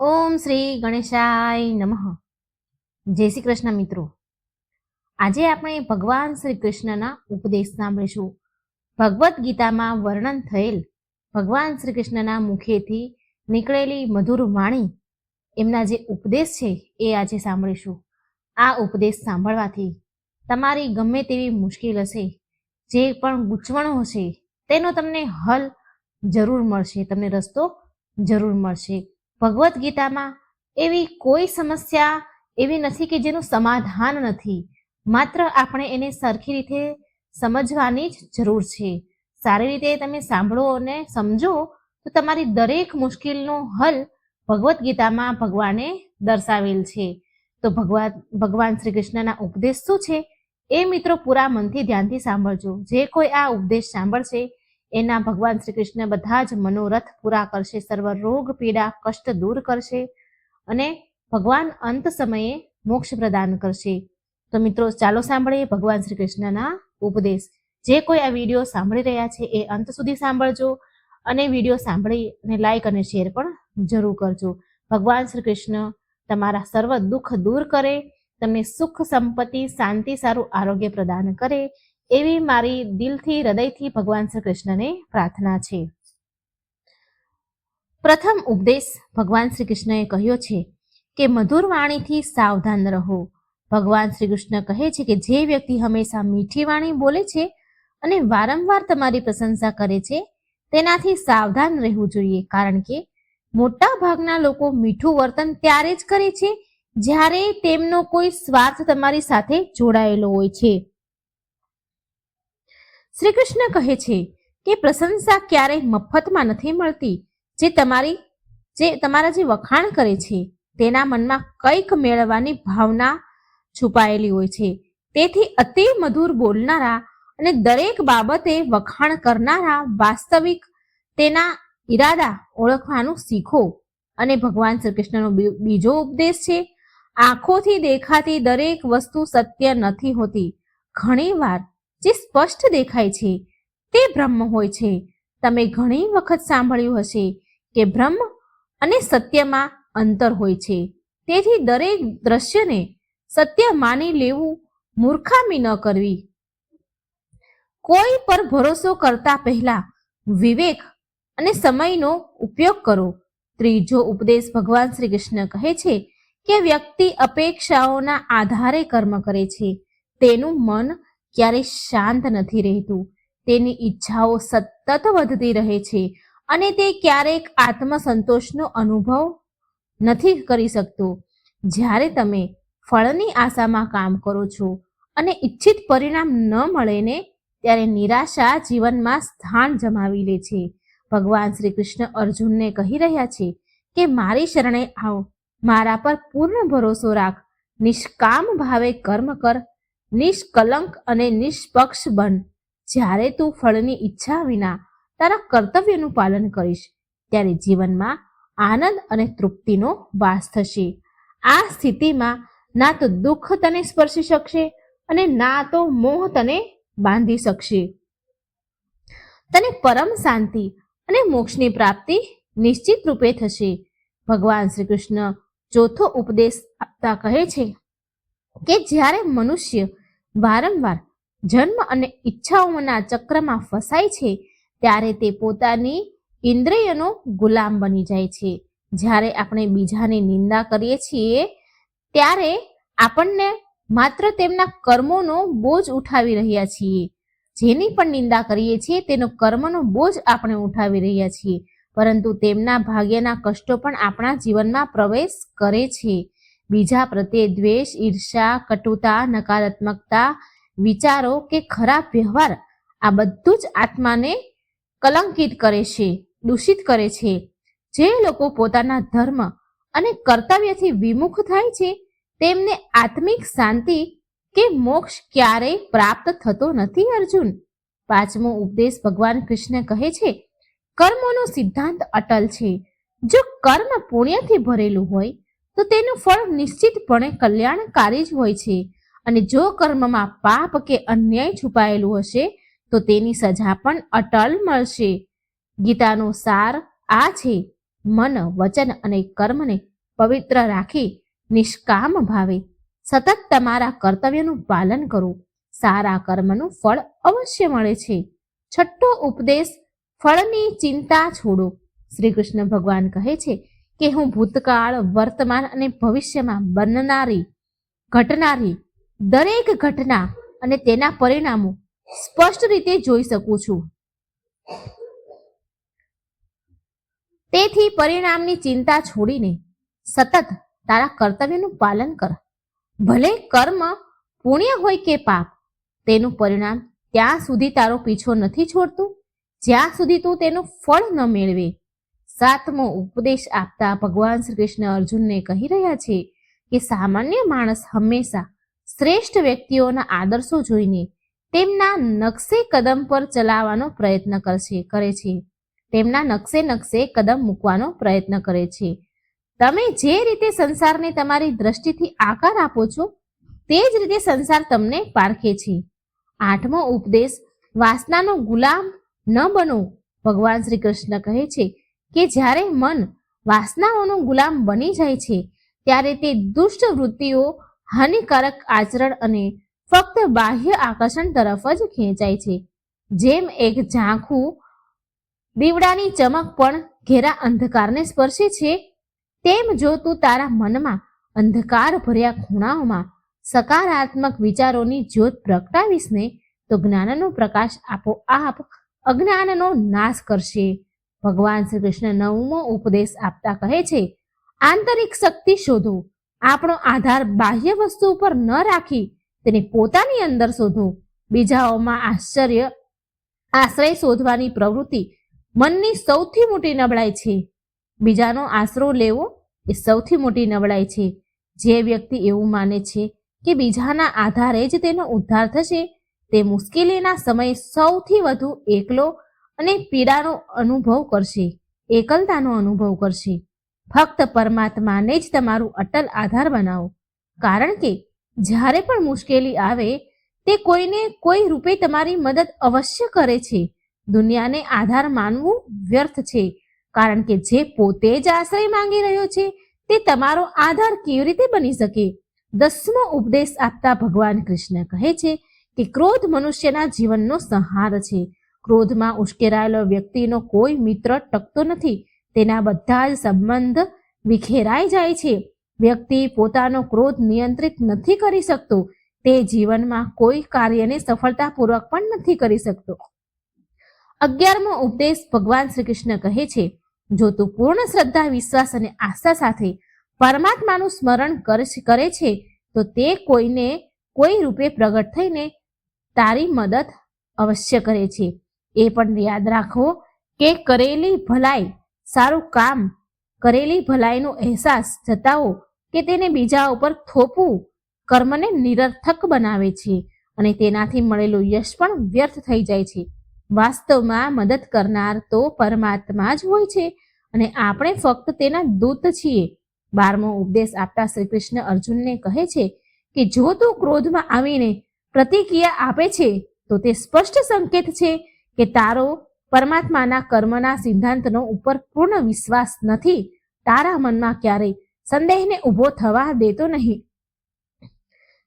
ઓમ શ્રી ગણેશાય નમઃ. જય શ્રી કૃષ્ણ મિત્રો. આજે આપણે ભગવાન શ્રી કૃષ્ણના ઉપદેશ સાંભળીશું. ભગવદ્ ગીતામાં વર્ણન થયેલ ભગવાન શ્રી કૃષ્ણના મુખેથી નીકળેલી મધુર વાણી એમના જે ઉપદેશ છે એ આજે સાંભળીશું. આ ઉપદેશ સાંભળવાથી તમારી ગમે તેવી મુશ્કેલ હશે, જે પણ ગૂંચવણો હશે, તેનો તમને હલ જરૂર મળશે, તમને રસ્તો જરૂર મળશે. ભગવદ્ ગીતામાં એવી કોઈ સમસ્યા એવી નથી કે જેનું સમાધાન નથી. માત્ર આપણે એને સરખી રીતે સમજવાની જ જરૂર છે. સારી રીતે તમે સાંભળો અને સમજો તો તમારી દરેક મુશ્કેલનો હલ ભગવદ્ ગીતામાં ભગવાને દર્શાવેલ છે. તો ભગવાન ભગવાન શ્રી કૃષ્ણના ઉપદેશ શું છે? એ મિત્રો પૂરા મનથી ધ્યાનથી સાંભળજો. જે કોઈ આ ઉપદેશ સાંભળશે એના ભગવાન શ્રી કૃષ્ણ બધા જ મનોરથ પૂરા કરશે, સર્વ રોગ, પીડા, કષ્ટ દૂર કરશે અને ભગવાન અંત સમયે મોક્ષ પ્રદાન કરશે. તો મિત્રો, ચાલો સાંભળીએ ભગવાન શ્રી કૃષ્ણના ઉપદેશ. જે કોઈ આ વીડિયો સાંભળી રહ્યા છે એ અંત સુધી સાંભળજો અને વીડિયો સાંભળી અને લાઈક અને શેર પણ જરૂર કરજો. ભગવાન શ્રી કૃષ્ણ તમારા સર્વ દુઃખ દૂર કરે, તમને સુખ, સંપત્તિ, શાંતિ, સારું આરોગ્ય પ્રદાન કરે એવી મારી દિલથી, હૃદયથી ભગવાન શ્રી કૃષ્ણને પ્રાર્થના છે. પ્રથમ ઉપદેશ ભગવાન શ્રી કૃષ્ણએ કહ્યો છે કે, મધુર વાણીથી સાવધાન રહો. ભગવાન શ્રી કૃષ્ણ કહે છે કે, જે વ્યક્તિ હંમેશા મીઠી વાણી બોલે છે અને વારંવાર તમારી પ્રશંસા કરે છે, તેનાથી સાવધાન રહેવું જોઈએ. કારણ કે, મોટા ભાગના લોકો મીઠું વર્તન ત્યારે જ કરે છે જ્યારે તેમનો કોઈ સ્વાર્થ તમારી સાથે જોડાયેલો હોય છે. શ્રી કૃષ્ણ કહે છે કે પ્રશંસા ક્યારેય મફતમાં નથી મળતી. જે તમારી, જે તમારા જે વખાણ કરે છે, તેના મનમાં કંઈક મેળવવાની ભાવના છુપાયેલી હોય છે. તેથી અતિ મધુર બોલનારા અને દરેક બાબતે વખાણ કરનારા વાસ્તવિક તેના ઈરાદા ઓળખવાનું શીખો. અને ભગવાન શ્રી કૃષ્ણનો બીજો ઉપદેશ છે, આંખોથી દેખાતી દરેક વસ્તુ સત્ય નથી હોતી. ઘણીવાર જે સ્પષ્ટ દેખાય છે, તે બ્રહ્મ હોય છે. તમે ઘણી વખત સાંભળ્યું હશે કે બ્રહ્મ અને સત્યમાં અંતર હોય છે. તેથી દરેક દ્રશ્યને સત્ય માની લેવું મૂર્ખામી ન કરવી. કોઈ પર ભરોસો કરતા પહેલા વિવેક અને સમયનો ઉપયોગ કરો. ત્રીજો ઉપદેશ ભગવાન શ્રી કૃષ્ણ કહે છે કે વ્યક્તિ અપેક્ષાઓના આધારે કર્મ કરે છે. તેનું મન ક્યારેય શાંત નથી રહેતું. તેની ઈચ્છાઓ સતત વધતી રહે છે અને તે ક્યારેક આત્મસંતોષનો અનુભવ નથી કરી શકતો. જ્યારે તમે ફળની આશામાં કામ કરો છો અને ઈચ્છિત પરિણામ ન મળે ને ત્યારે નિરાશા જીવનમાં સ્થાન જમાવી લે છે. ભગવાન શ્રી કૃષ્ણ અર્જુનને કહી રહ્યા છે કે, મારી શરણે આવ. મારા પર પૂર્ણ ભરોસો રાખ. નિષ્કામ ભાવે કર્મ કર. નિષ્કલંક અને નિષ્પક્ષ બન. જ્યારે તું ફળની ઈચ્છા વિના તારા કર્તવ્યનું પાલન કરીશ, ત્યારે જીવનમાં આનંદ અને તૃપ્તિનો વાસ થશે. આ સ્થિતિમાં ના તો દુઃખ તને સ્પર્શી શકશે અને ના તો મોહ તને બાંધી શકશે. તને પરમ શાંતિ અને મોક્ષની પ્રાપ્તિ નિશ્ચિત રૂપે થશે. ભગવાન શ્રી કૃષ્ણ ચોથો ઉપદેશ આપતા કહે છે કે જ્યારે મનુષ્ય વારંવાર જન્મ અને ઈચ્છાઓના ચક્રમાં ફસાય છે, ત્યારે તે પોતાની ઇન્દ્રિયનો ગુલામ બની જાય છે. જ્યારે આપણે બીજાની નિંદા કરીએ છીએ, ત્યારે આપણને માત્ર તેમના કર્મોનો બોજ ઉઠાવી રહ્યા છીએ. જેની પણ નિંદા કરીએ છીએ, તેનો કર્મનો બોજ આપણે ઉઠાવી રહ્યા છીએ. પરંતુ તેમના ભાગ્યના કષ્ટો પણ આપણા જીવનમાં પ્રવેશ કરે છે. બીજા પ્રત્યે દ્વેષ ઈર્ષા કટુતા, નકારાત્મકતા, વિચારો કે ખરાબ વ્યવહાર, આ બધું જ આત્માને કલંકિત કરે છે, દૂષિત કરે છે. જે લોકો પોતાના ધર્મ અને કર્તવ્યથી વિમુખ થાય છે, તેમને આત્મિક શાંતિ કે મોક્ષ ક્યારેય પ્રાપ્ત થતો નથી, અર્જુન. પાંચમો ઉપદેશ ભગવાન કૃષ્ણ કહે છે, કર્મોનો સિદ્ધાંત અટલ છે. જો કર્મ પુણ્યથી ભરેલું હોય તો તેનું ફળ નિશ્ચિતપણે કલ્યાણકારી જ હોય છે. અને જો કર્મમાં પાપ કે અન્યાય છુપાયેલું હશે, તો તેની સજા પણ અટલ મળશે. ગીતાનો સાર આ છે, મન, વચન અને કર્મને પવિત્ર રાખી નિષ્કામ ભાવે. સતત તમારા કર્તવ્યનું પાલન કરો. સારા કર્મનું ફળ અવશ્ય મળે છે. છઠ્ઠો ઉપદેશ, ફળની ચિંતા છોડો. શ્રી કૃષ્ણ ભગવાન કહે છે કે હું ભૂતકાળ, વર્તમાન અને ભવિષ્યમાં બનનારી, ઘટનારી, દરેક ઘટના અને તેના પરિણામો સ્પષ્ટ રીતે જોઈ શકું છું. તેથી પરિણામની ચિંતા છોડીને સતત તારા કર્તવ્યનું પાલન કર. ભલે કર્મ પુણ્ય હોય કે પાપ, તેનું પરિણામ ત્યાં સુધી તારો પીછો નથી છોડતું. જ્યાં સુધી તું તેનું ફળ ન મેળવે સાતમો ઉપદેશ આપતા ભગવાન શ્રી કૃષ્ણ અર્જુનને કહી રહ્યા છે કે સામાન્ય માણસ હંમેશા શ્રેષ્ઠ વ્યક્તિઓના આદર્શો જોઈને તેમના નકશે કદમ પર ચલાવવાનો પ્રયત્ન કરશે, કરે છે. તેમના નકશે નકશે કદમ મૂકવાનો પ્રયત્ન કરે છે. તમે જે રીતે સંસારને તમારી દ્રષ્ટિથી આકાર આપો છો, તે જ રીતે સંસાર તમને પારખે છે. આઠમો ઉપદેશ, વાસનાનો ગુલામ ન બનો. ભગવાન શ્રી કૃષ્ણ કહે છે કે જ્યારે મન વાસનાઓનો ગુલામ બની જાય છે, ત્યારે તે દુષ્ટ વૃત્તિઓ, હાનિકારક આચરણ અને ફક્ત બાહ્ય આકર્ષણ તરફ જ ખેંચાય છે. જેમ એક ઝાંખું દીવડાની ચમક પણ ઘેરા અંધકારને સ્પર્શે છે, તેમ જો તું તારા મનમાં અંધકાર ભર્યા ખૂણાઓમાં સકારાત્મક વિચારોની જ્યોત પ્રગટાવીશ ને, તો જ્ઞાનનો પ્રકાશ આપોઆપ અજ્ઞાનનો નાશ કરશે. ભગવાન શ્રી કૃષ્ણ નવમો ઉપદેશ આપતા કહે છે, આંતરિક શક્તિ શોધો, આપણો આધાર બાહ્ય વસ્તુ ઉપર ન રાખી તેને પોતાની અંદર શોધો. બીજાઓમાં આશ્ચર્ય, આશ્રય શોધવાની પ્રવૃત્તિ મનની સૌથી મોટી નબળાઈ છે. બીજાનો આશરો લેવો એ સૌથી મોટી નબળાઈ છે. જે વ્યક્તિ એવું માને છે કે બીજાના આધારે જ તેનો ઉદ્ધાર થશે, તે મુશ્કેલીના સમયે સૌથી વધુ એકલો અને પીડાનો અનુભવ કરશે, એકલતાનો અનુભવ કરશે. ફક્ત પરમાત્માને જ તમારું અટલ આધાર બનાવો. કારણ કે જ્યારે પણ મુશ્કેલી આવે, તે કોઈને કોઈ રૂપે તમારી મદદ અવશ્ય કરે છે. દુનિયાને આધાર માનવું વ્યર્થ છે. કારણ કે જે પોતે જ આશ્રય માંગી રહ્યો છે, તે તમારો આધાર કેવી રીતે બની શકે? દસમો ઉપદેશ આપતા ભગવાન કૃષ્ણ કહે છે કે ક્રોધ મનુષ્યના જીવનનો સંહાર છે. ક્રોધમાં ઉશ્કેરાયેલો વ્યક્તિનો કોઈ મિત્ર ટકતો નથી. તેના બધા જ સંબંધ વિખેરાઈ જાય છે. વ્યક્તિ પોતાનો ક્રોધ નિયંત્રિત નથી કરી શકતો. તે જીવનમાં કોઈ કાર્યને સફળતાપૂર્વક પણ નથી કરી શકતો. અગિયારમો ઉપદેશ ભગવાન શ્રી કૃષ્ણ કહે છે, જો તું પૂર્ણ શ્રદ્ધા, વિશ્વાસ અને આસ્થા સાથે પરમાત્માનું સ્મરણ કરે- છે, તો તે કોઈને કોઈ રૂપે પ્રગટ થઈને તારી મદદ અવશ્ય કરે છે. એ પણ યાદ રાખો કે કરેલી ભલાઈ, સારું કામ, કરેલી ભલાઈનો અહેસાસ જતાઓ કે તેને બીજા ઉપર થોપવું કર્મને નિરર્થક બનાવે છે અને તેનાથી મળેલું યશ પણ વ્યર્થ થઈ જાય છે. વાસ્તવમાં મદદ કરનાર તો પરમાત્મા જ હોય છે અને આપણે ફક્ત તેના દૂત છીએ. બારમો ઉપદેશ આપતા શ્રી કૃષ્ણ અર્જુનને કહે છે કે જો તું ક્રોધમાં આવીને પ્રતિક્રિયા આપે છે, તો તે સ્પષ્ટ સંકેત છે કે તારો પરમાત્માના કર્મના સિદ્ધાંતનો ઉપર પૂર્ણ વિશ્વાસ નથી, તારા મનમાં ક્યારેય સંદેહને ઊભો થવા દેતો નહીં.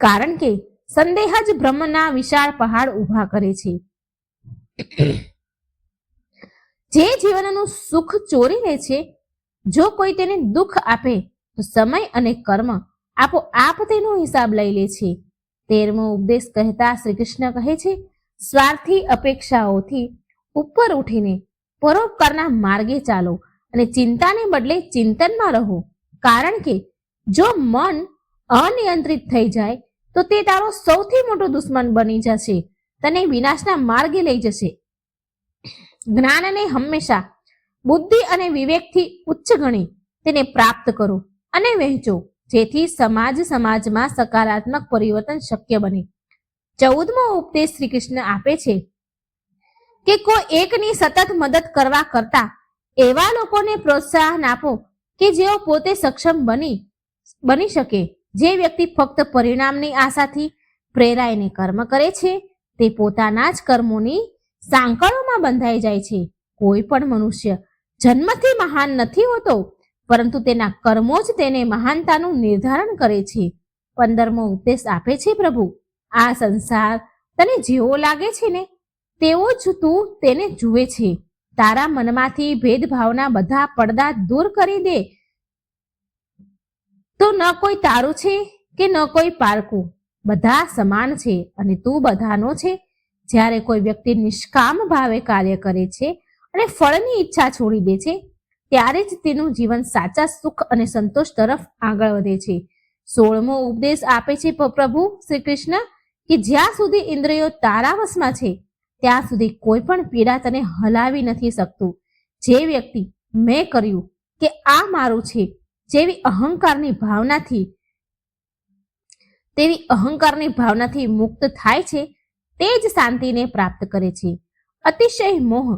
કારણ કે સંદેહ જ બ્રહ્મના વિશાળ પહાડ ઊભા કરે છે. જે જીવનનું સુખ ચોરી લે છે, જો કોઈ તેને દુઃખ આપે, તો સમય અને કર્મ આપો આપ તેનો હિસાબ લઈ લે છે. તેરમો ઉપદેશ કહેતા શ્રી કૃષ્ણ કહે છે સ્વાર્થી અપેક્ષાઓથી ઉપર ઉઠીને પરોપકારના માર્ગે ચાલો અને ચિંતાને બદલે ચિંતનમાં રહો. કારણ કે જો મન અનિયંત્રિત થઈ જાય, તો તે તારો સૌથી મોટો દુશ્મન બની જશે. તને વિનાશના માર્ગે લઈ જશે. જ્ઞાનને હંમેશા બુદ્ધિ અને વિવેકથી ઉચ્ચ ગણી તેને પ્રાપ્ત કરો અને વહેંચો, જેથી સમાજ સમાજમાં સકારાત્મક પરિવર્તન શક્ય બને. ચૌદમો ઉપદેશ શ્રી કૃષ્ણ આપે છે કે કોઈ એકની સતત મદદ કરવા કરતા એવા લોકોને પ્રોત્સાહન આપો કે જેઓ પોતે સક્ષમ બની બની શકે. જે વ્યક્તિ ફક્ત પરિણામની આશાથી પ્રેરાઈને કર્મ કરે છે, તે પોતાના જ કર્મોની સાંકળોમાં બંધાઈ જાય છે. કોઈ પણ મનુષ્ય જન્મથી મહાન નથી હોતો, પરંતુ તેના કર્મો જ તેને મહાનતાનું નિર્ધારણ કરે છે. પંદરમો ઉપદેશ આપે છે પ્રભુ. આ સંસાર તને જેવો લાગે છે ને, તેવો જ તું તેને જુએ છે. તારા મનમાંથી ભેદભાવના બધા પડદા દૂર કરી દે. તો ન કોઈ તારું છે કે ન કોઈ પારકું. બધા સમાન છે અને તું બધાનો છે. જ્યારે કોઈ વ્યક્તિ નિષ્કામ ભાવે કાર્ય કરે છે અને ફળની ઈચ્છા છોડી દે છે, ત્યારે જ તેનું જીવન સાચા સુખ અને સંતોષ તરફ આગળ વધે છે. સોળમો ઉપદેશ આપે છે પ્રભુ શ્રી કૃષ્ણ કે જ્યાં સુધી ઇન્દ્રિયો તારાવશમાં છે, ત્યાં સુધી કોઈ પણ પીડા તને હલાવી નથી શકતું. જે વ્યક્તિ મેં કર્યું કે આ મારું છે, જેવી અહંકારની ભાવનાથી, તેવી અહંકારની ભાવનાથી મુક્ત થાય છે, તે જ શાંતિને પ્રાપ્ત કરે છે. અતિશય મોહ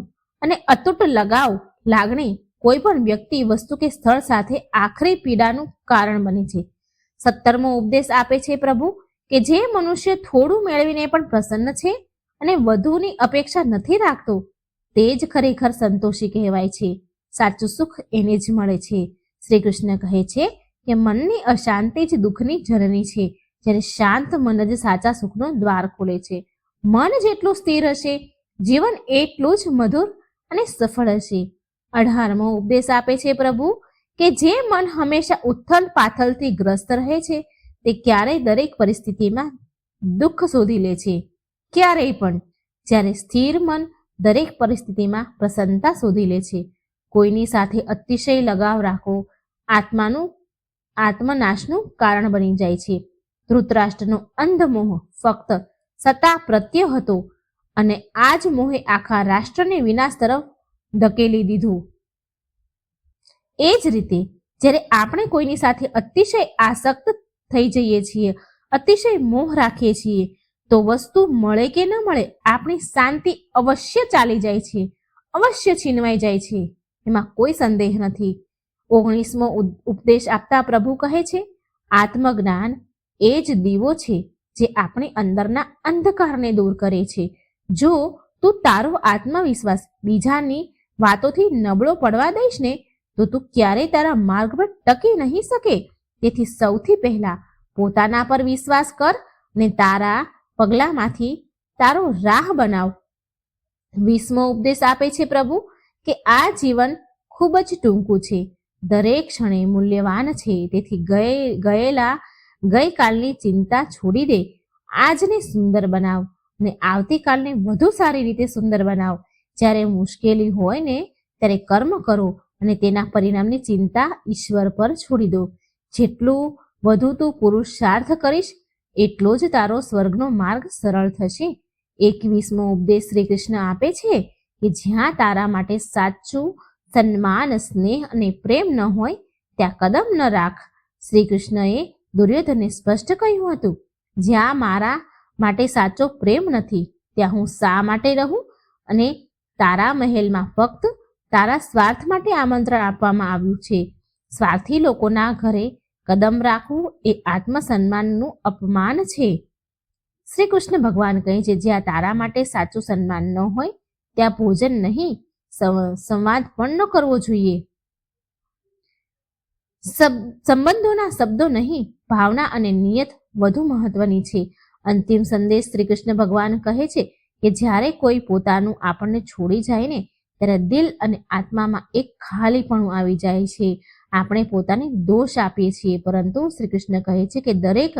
અને અતૂટ લગાવ લાગણી કોઈ પણ વ્યક્તિ વસ્તુ કે સ્થળ સાથે આખરી પીડાનું કારણ બને છે. સત્તરમો ઉપદેશ આપે છે પ્રભુ કે જે મનુષ્ય થોડું મેળવીને પણ પ્રસન્ન છે અને વધુની અપેક્ષા નથી રાખતો, તે જ ખરેખર સંતોષી કહેવાય છે. સાચું સુખ એને જ મળે છે. શ્રી કૃષ્ણ કહે છે કે મનની અશાંતિ જ દુઃખની જનની છે, જ્યારે શાંત મન જ સાચા સુખનો દ્વાર ખોલે છે. મન જેટલું સ્થિર હશે, જીવન એટલું જ મધુર અને સફળ હશે. અઢારમો ઉપદેશ આપે છે પ્રભુ કે જે મન હંમેશા ઉથલ પાથલથી ગ્રસ્ત રહે છે તે ક્યારેય દરેક પરિસ્થિતિમાં દુઃખ શોધી લે છે. ક્યારેય પણ. જ્યારે સ્થિર મન દરેક પરિસ્થિતિમાં પ્રસન્નતા શોધી લે છે. કોઈની સાથે અતિશય લગાવ રાખવો આત્માનું, આત્મનાશનું કારણ બની જાય છે. ધૃતરાષ્ટ્રનો અંધ મોહ ફક્ત સત્તા પ્રત્યે હતો અને આ જ મોહે આખા રાષ્ટ્રને વિનાશ તરફ ધકેલી દીધું. એ જ રીતે, જ્યારે આપણે કોઈની સાથે અતિશય આસક્ત થઈ જઈએ છીએ. અતિશય મોહ રાખીએ છીએ. તો વસ્તુ મળે કે ન મળે, આપણી શાંતિ અવશ્ય ચાલી જાય છે, અવશ્ય છીનવાઈ જાય છે. એમાં કોઈ સંદેહ નથી. ઓગણીસમો ઉપદેશ આપતા પ્રભુ કહે છે, આત્મજ્ઞાન એ જ દીવો છે જે આપણી અંદરના અંધકારને દૂર કરે છે. જો તું તારો આત્મવિશ્વાસ બીજાની વાતોથી નબળો પડવા દઈશ ને, તો તું ક્યારેય તારા માર્ગ પર ટકી નહીં શકે. તેથી સૌથી પહેલા પોતાના પર વિશ્વાસ કર ને તારા પગલામાંથી તારો રાહ બનાવ. વીસમો ઉપદેશ આપે છે પ્રભુ કે આ જીવન ખૂબ જ ટૂંકું છે. દરેક ક્ષણે મૂલ્યવાન છે. તેથી ગયે, ગયેલા, ગઈકાલની ચિંતા છોડી દે. આજને સુંદર બનાવ ને આવતીકાલને વધુ સારી રીતે સુંદર બનાવ. જ્યારે મુશ્કેલી હોય ને, ત્યારે કર્મ કરો અને તેના પરિણામની ચિંતા ઈશ્વર પર છોડી દો. જેટલું વધુ તું પુરુષાર્થ કરીશ, એટલો જ તારો સ્વર્ગનો માર્ગ સરળ થશે. એકવીસમો ઉપદેશ શ્રી કૃષ્ણ આપે છે કે જ્યાં તારા માટે સાચું સન્માન, સ્નેહ અને પ્રેમ ન હોય, ત્યાં કદમ ન રાખ. શ્રી કૃષ્ણએ દુર્યોધનને સ્પષ્ટ કહ્યું હતું, જ્યાં મારા માટે સાચો પ્રેમ નથી, ત્યાં હું શા માટે રહું? અને તારા મહેલમાં ફક્ત તારા સ્વાર્થ માટે આમંત્રણ આપવામાં આવ્યું છે. સ્વાર્થી લોકોના ઘરે કદમ રાખવું એ આત્મસન્માનનું અપમાન છે. શ્રી કૃષ્ણ ભગવાન કહે છે, જ્યાં તારા માટે સાચું સન્માન ન હોય, ત્યાં ભોજન નહીં સંવાદ પણ ન કરવો જોઈએ. સંબંધોના શબ્દો નહીં, ભાવના અને નિયત વધુ મહત્વની છે. અંતિમ સંદેશ શ્રી કૃષ્ણ ભગવાન કહે છે કે, જ્યારે કોઈ પોતાનું આપણને છોડી જાય ને, ત્યારે દિલ અને આત્મામાં એક ખાલીપણું આવી જાય છે. આપણે પોતાને દોષ આપીએ છીએ, પરંતુ શ્રી કૃષ્ણ કહે છે કે દરેક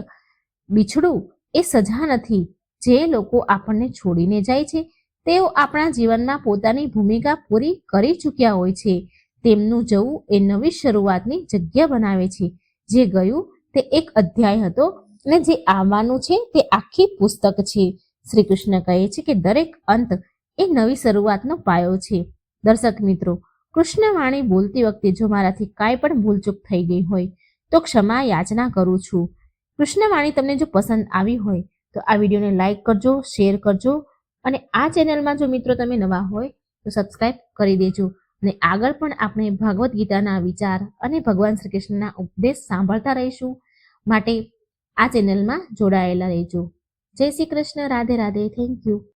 બિછડું એ સજા નથી. જે લોકો આપણને છોડીને જાય છે, તેઓ આપણા જીવનમાં પોતાની ભૂમિકા પૂરી કરી ચૂક્યા હોય છે. તેમનું જવું એ નવી શરૂઆતની જગ્યા બનાવે છે. જે ગયું તે એક અધ્યાય હતો અને જે આવવાનું છે તે આખી પુસ્તક છે. શ્રી કૃષ્ણ કહે છે કે દરેક અંત એ નવી શરૂઆતનો પાયો છે. દર્શક મિત્રો કૃષ્ણવાણી બોલતી વખતે જો મારાથી કાંઈ પણ ભૂલચૂક થઈ ગઈ હોય, તો ક્ષમા યાચના કરું છું. કૃષ્ણવાણી તમને જો પસંદ આવી હોય, તો આ વિડીયોને લાઇક કરજો, શેર કરજો અને આ ચેનલમાં જો મિત્રો તમે નવા હોય, તો સબસ્ક્રાઇબ કરી દેજો. અને આગળ પણ આપણે ભગવદ્ ગીતાના વિચાર અને ભગવાન શ્રી કૃષ્ણના ઉપદેશ સાંભળતા રહીશું. માટે આ ચેનલમાં જોડાયેલા રહેજો. જય શ્રી કૃષ્ણ. રાધે રાધે. Thank you